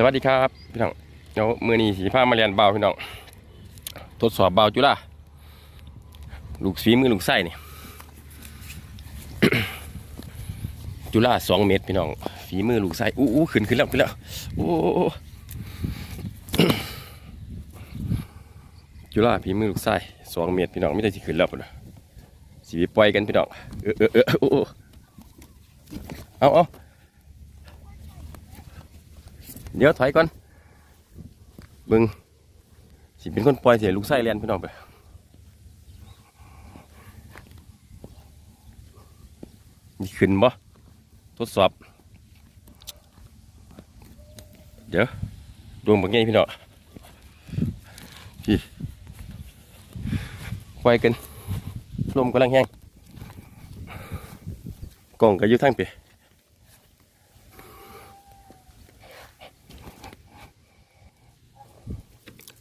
สวัสดีครับพี่น้องเดี๋ยวมือนี้สีผ้ามาเรียนเบาพี่น้องทดสอบเบาจุฬาลูกสีมือลูกไส้นี่จุฬาสองเมตรพี่น้องฝีมือลูกไส้อู้อู้ขึ้นขึ้นแล้วขึ้นแล้วโอ้โอ้จุฬาฝีมือลูกไส้สองเมตรพี่น้องไม่ได้สิขึ้นแล้วพุ่นะสีปล่อยกันพี่น้องเออเออเออโอ้เอาเอา เดี๋ยวถอยก่อนเบึงสิเป็นคนปล่อยเสียลูกไส้เลียนพี่น้องไปนี่ขึ้นบ่ทดสอบ เดี๋ยวดวงแบักไงพี่น้องพี่ปล่อยกันลมกำลังแห้งกล่องก็อยู่ทั้งเปี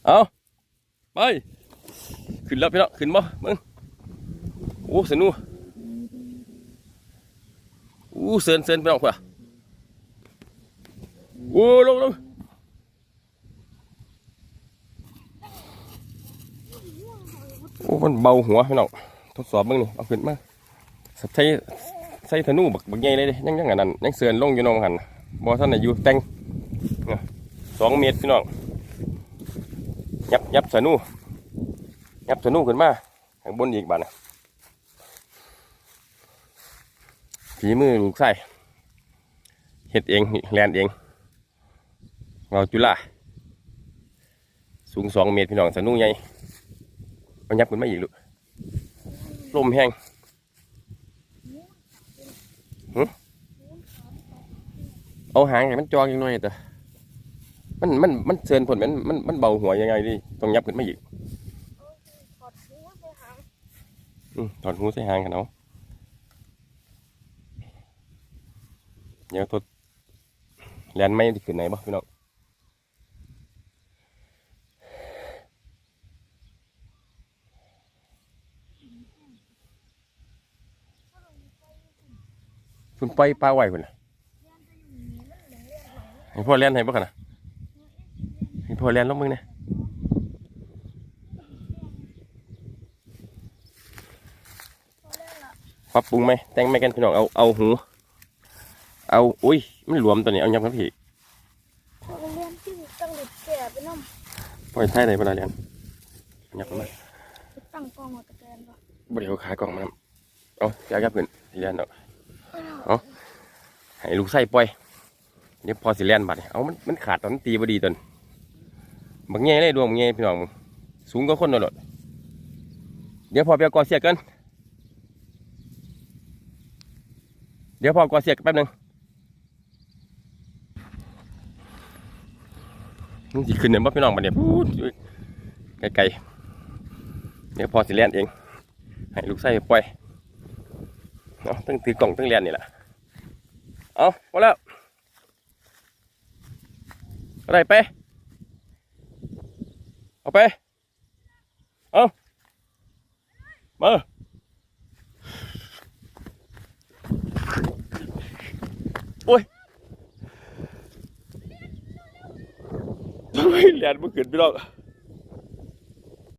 เอาไป ขึ้นแล้วพี่น้องขึ้นบ่มึงโอ้สนุกอู้เซินเซินพี่น้องเพื่อโอ้ลงลงโอ้มันเบาหัวพี่น้องทดสอบมึงนี่เอาขึ้นมาใช้ใช้ธนูบักบักใหญ่เลยด้ยังยังอันนั้นยังเซินลงอยู่น้องหันบ่ท่านอายุแต่งเนี่ยสองเมตรพี่น้อง ยับยับสนูยับสนูขึ้นมาข้างบนอีกบานะฝีมือลูกไส้เฮ็ดเองแลนเองเราจุฬาสูงสองเมตรพี่น้องสนูใหญ่เอายับขึ้นมาอีกลูกลมแห้งหึเอาหางให้มันจองยังหน่อยแต่ มันมันมันเชิญผลมันมันมันเบาหัวยังไงดิต้องยับขึ้นไมาอีกถอดหัวไปหางอืมถอดหูใส่หางกันเอาเดี๋ยวทดแลนไม่ที่ขึ้นไหนบ่พี่น้องคุณไปปลาไหวคุณน่ะให้พ่อเล่นให้บ่กันนะ ให้พ่อเล่นลงมึงเนี่ยปรับปรุงไหมแต่งไหมกันพี่น้องเอาเอาหู เอาอุ้ยมันหลวมตัวนี้เอายับครับพี่พอเรียนที่ตั้งเด็กแก่ไปน้ปล่อยท้ายไหนเวลาเรียนยับมาำไปตั้งกล้องมาตะแกรงก่อนบริเอาขากล่องมานำเอาอย่ายับขึ้นสิเรียนเอาเอาให้ลูกไส้ปล่อยเดี๋ยวพอสิเรียนบัดนี้เอามันมันขาดตอนนตีบดีตน บางแง่เลยดวงบางแง่พี่น้องสูงกว่าคนโดดเดี๋ยวพอไปเอากอเสียกัน เดี๋ยวพอกอเสียกแป๊บหนึงมึงสิขึ้นเนี่ยบ่พี่น้องบัดเนี่ยพูดไกลๆเดี๋ยวพอสิเรียนเอง ให้ลูกไส้ปล่อยเอาตั้งถือกล่องตั้งเรียนนี่แหละเอาพอแล้วอะไรไป เอาไป เอามาโอ้ยทำไมเรียนเมื่อคืนพี่น้อง